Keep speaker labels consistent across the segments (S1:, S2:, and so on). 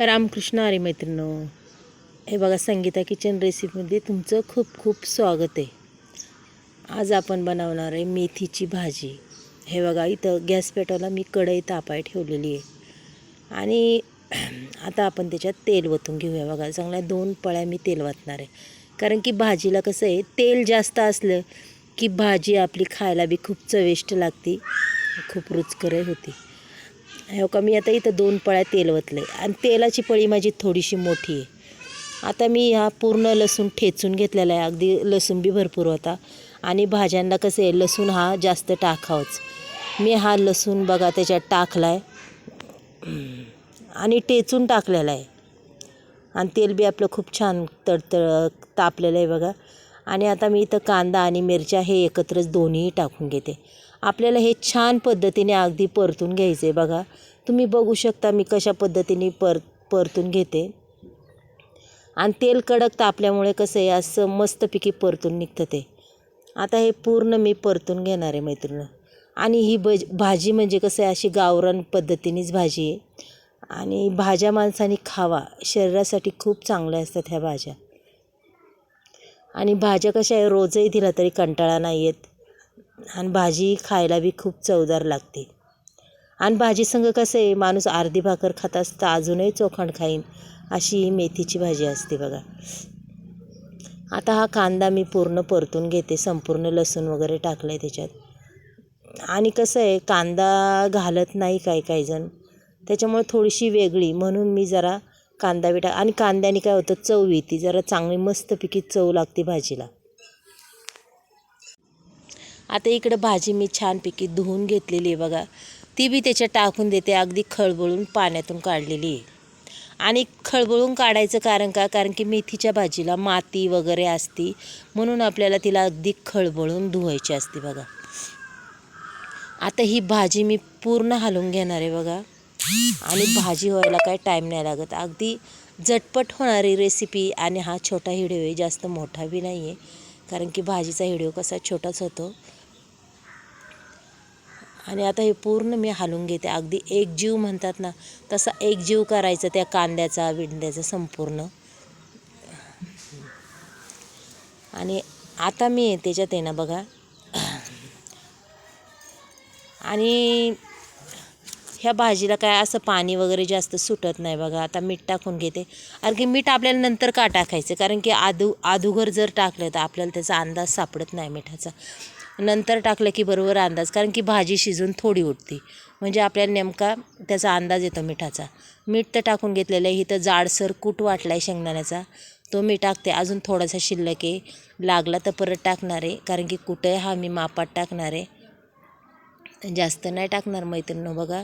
S1: रामकृष्ण आरे मैत्रिणो हे बघा संगीता किचन रेसिपीमध्ये तुमचं खूप खूप स्वागत आहे. आज आपण बनवणार आहे मेथीची भाजी. हे बघा इथं गॅस पेटवला मी कढई तापाय ठेवलेली आहे. आणि आता आपण त्याच्यात तेल वतून घेऊया. बघा चांगल्या दोन पळ्या मी तेल वाचणार आहे. कारण की भाजीला कसं आहे तेल जास्त असलं की भाजी आपली खायला बी खूप चविष्ट लागते. खूप रुचकर होती. हो का? मी आता इथं दोन पळ्या तेल वतले आणि तेलाची पळी माझी थोडीशी मोठी आहे. आता मी हा पूर्ण लसूण ठेचून घेतलेला आहे. अगदी लसूण बी भरपूर होता. आणि भाज्यांना कसं आहे लसूण हा जास्त टाकावंच. मी हा लसूण बघा त्याच्यात टाकला आहे आणि टेचून टाकलेला आहे. आणि तेल बी आपलं खूप छान तडतड तापलेलं आहे बघा. आणि आता मी इथं कांदा आणि मिरच्या हे एकत्रच दोन्हीही टाकून घेते. आपल्याला हे छान पद्धतीने अगदी परतून घ्यायचं आहे बघा. तुम्ही बघू शकता मी कशा पद्धतीने पर परतून घेते. आणि तेल कडक तापल्यामुळे कसं आहे असं मस्तपैकी परतून निघतं ते. आता हे पूर्ण मी परतून घेणार आहे मैत्रिणी. आणि ही भज भाजी म्हणजे कसं आहे अशी गावरान पद्धतीनेच भाजी आहे. आणि भाज्या माणसाने खावा शरीरासाठी खूप चांगल्या असतात ह्या भाज्या. आणि भाज्या कशा आहे रोजही दिला तरी कंटाळा नाही येत आणि भाजी खायला बी खूप चवदार लागते. आणि भाजीसंग कसं आहे माणूस अर्धी भाकर खात असतं अजूनही चोखंड खाईन अशी मेथीची भाजी असते बघा. आता हा कांदा मी पूर्ण परतून घेते संपूर्ण लसूण वगैरे टाकलं आहे त्याच्यात. आणि कसं आहे कांदा घालत नाही काही काही जण. त्याच्यामुळे थोडीशी वेगळी म्हणून मी जरा कांदा बी टाक आणि कांद्याने काय होतं चव येते. जरा चांगली मस्तपैकी चव लागते भाजीला. आता इकडं भाजी मी छानपैकी धुवून घेतलेली आहे बघा. ती बी त्याच्यात टाकून देते अगदी खळबळून पाण्यातून काढलेली आहे. आणि खळबळून काढायचं कारण का? कारण की मेथीच्या भाजीला माती वगैरे असती म्हणून आपल्याला तिला अगदी खळबळून धुवायची असते बघा. आता ही भाजी मी पूर्ण हलवून घेणार आहे बघा. आणि भाजी व्हायला काय टाईम नाही लागत. अगदी झटपट होणारी रेसिपी आणि हा छोटा व्हिडिओ आहे जास्त मोठा बी नाही आहे कारण की भाजीचा व्हिडिओ कसा छोटाच होतो. आणि आता हे पूर्ण मी हलवून घेते. अगदी एक जीव म्हणतात ना तसा एक जीव करायचा त्या कांद्याचा विंड्याचा संपूर्ण. आणि आता मी त्याच्यात आहे ना बघा. आणि ह्या भाजीला काय असं पाणी वगैरे जास्त सुटत नाही बघा. आता मीठ टाकून घेते. कारण की मीठ आपल्याला नंतर का टाकायचं? कारण की आदू आदुगर जर टाकलं तर आपल्याला त्याचा अंदाज सापडत नाही मिठाचा. नंतर टाकलं की बरोबर अंदाज कारण की भाजी शिजून थोडी उठते म्हणजे आपल्याला नेमका त्याचा अंदाज येतो मिठाचा. मीठ तर टाकून घेतलेलं आहे इथं जाडसर कूट वाटला आहे शेंगदाण्याचा. तो मी टाकते. अजून थोडासा शिल्लक आहे. लागला तर परत टाकणार आहे कारण की कुठे हा मी मापात टाकणार आहे. जास्त नाही टाकणार मैत्रिणीनं बघा.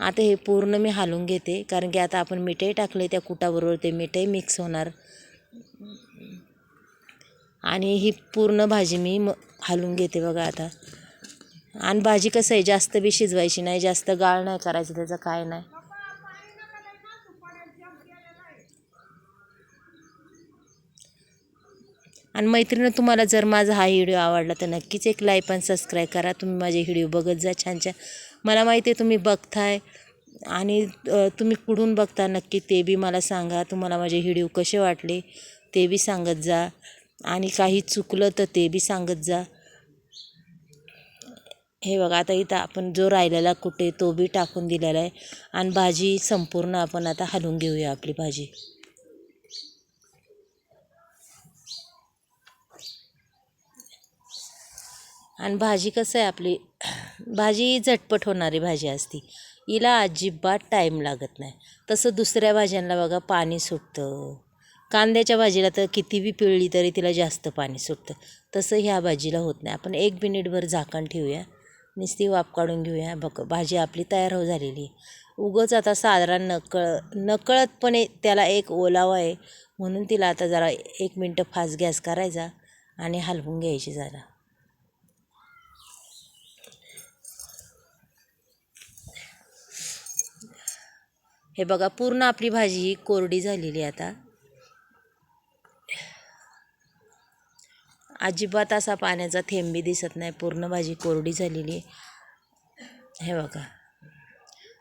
S1: आता हे पूर्ण मी हालून घेते कारण की आता आपण मिठही टाकले त्या कुटाबरोबर ते मिठही मिक्स होणार. आणि ही पूर्ण भाजी मी म हालून घेते बघा आता. आणि भाजी कसं आहे जास्त बी शिजवायची नाही जास्त गाळ नाही करायचं त्याचं काय नाही. आणि मैत्रिणी तुम्हाला जर माझा हा व्हिडिओ आवडला तर नक्कीच एक लाईक आणि सबस्क्राईब करा. तुम्ही माझे व्हिडिओ बघत जा छान छान. मला माहिती आहे तुम्ही बघताय आणि तुम्ही कुठून बघता नक्की ते बी मला सांगा. तुम्हाला माझे व्हिडिओ कसे वाटले ते बी सांगत जा. आणि काही चुकलं तर ते बी सांगत जा. हे बघा आता इथं आपण जो राहिलेला कुठे तो बी टाकून दिलेला आहे. आणि भाजी संपूर्ण आपण आता हलवून घेऊया आपली भाजी. आणि भाजी कसं आहे आपली भाजी झटपट होणारी भाजी असती. हिला अजिबात टाईम लागत नाही. तसं दुसऱ्या भाज्यांना बघा पाणी सुटतं. कांद्याच्या भाजीला तर किती बी पिळली तरी तिला जास्त पाणी सुटतं. तसं ह्या भाजीला होत नाही. आपण एक मिनिटभर झाकण ठेवूया. नुसती वाफ काढून घेऊया. बघ भाजी आपली तयार हो झालेली उगंच आता साधारण नकळ नकळतपणे त्याला एक ओलावा आहे. म्हणून तिला आता जरा एक मिनटं फास्ट गॅस करायचा आणि हलवून घ्यायची जरा. हे बघा पूर्ण आपली भाजी ही कोरडी झालेली आता. अजिबात असा पाण्याचा थेंबी दिसत नाही. पूर्ण भाजी कोरडी झालेली हे बघा.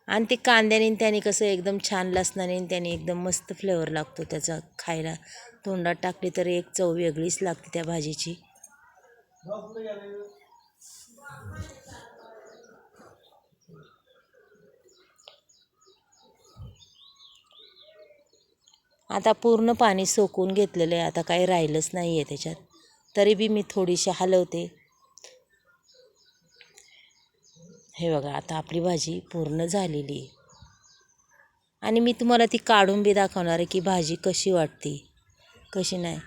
S1: आणि ते कांद्याने त्याने कसं एकदम छान लसणाने आणि त्याने एकदम मस्त फ्लेवर लागतो त्याचा. खायला तोंडात टाकली तर एक चव वेगळीच लागते त्या भाजीची. आता पूर्ण पाणी सोकून घेतलेलं आहे. आता काही राहिलंच नाही आहे त्याच्यात. तरी बी मी थोडीशी हलवते. हे बघा आता आपली भाजी पूर्ण झालेली. आहे आणि मी तुम्हाला ती काढून बी दाखवणार आहे की भाजी कशी वाटते कशी नाही.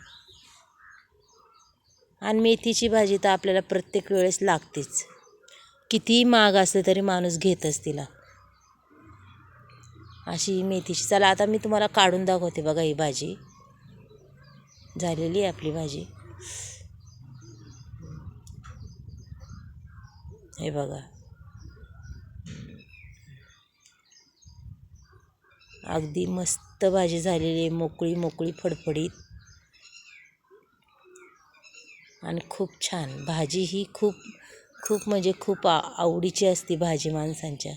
S1: आणि मेथीची भाजी तर आपल्याला प्रत्येक वेळेस लागतेच. कितीही महाग असलं तरी माणूस घेतच तिला. अशी मेथीची चला आता मी तुम्हाला काढून दाखवते बघा ही भाजी. झालेली आहे आपली भाजी. हे बघा. अगदी मस्त भाजी झालेली आहे मोकळी मोकळी फडफडीत. आणि खूप छान. भाजी ही खूप खूप म्हणजे खूप आ आवडीची असते भाजी माणसांच्या.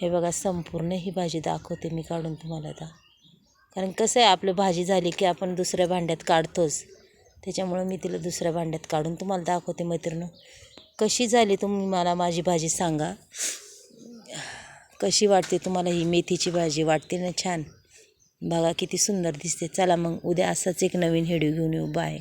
S1: हे बघा संपूर्ण ही भाजी दाखवते मी काढून तुम्हाला आता. कारण कसं आहे आपलं भाजी झाली की आपण दुसऱ्या भांड्यात काढतोच. त्याच्यामुळं मी तिला दुसऱ्या भांड्यात काढून तुम्हाला दाखवते मैत्रिणं. कशी झाली तुम्ही मला माझी भाजी सांगा. कशी वाटते तुम्हाला ही मेथीची भाजी? वाटते ना छान? बघा किती सुंदर दिसते. चला मग उद्या असंच एक नवीन व्हिडिओ घेऊन येऊ. बाय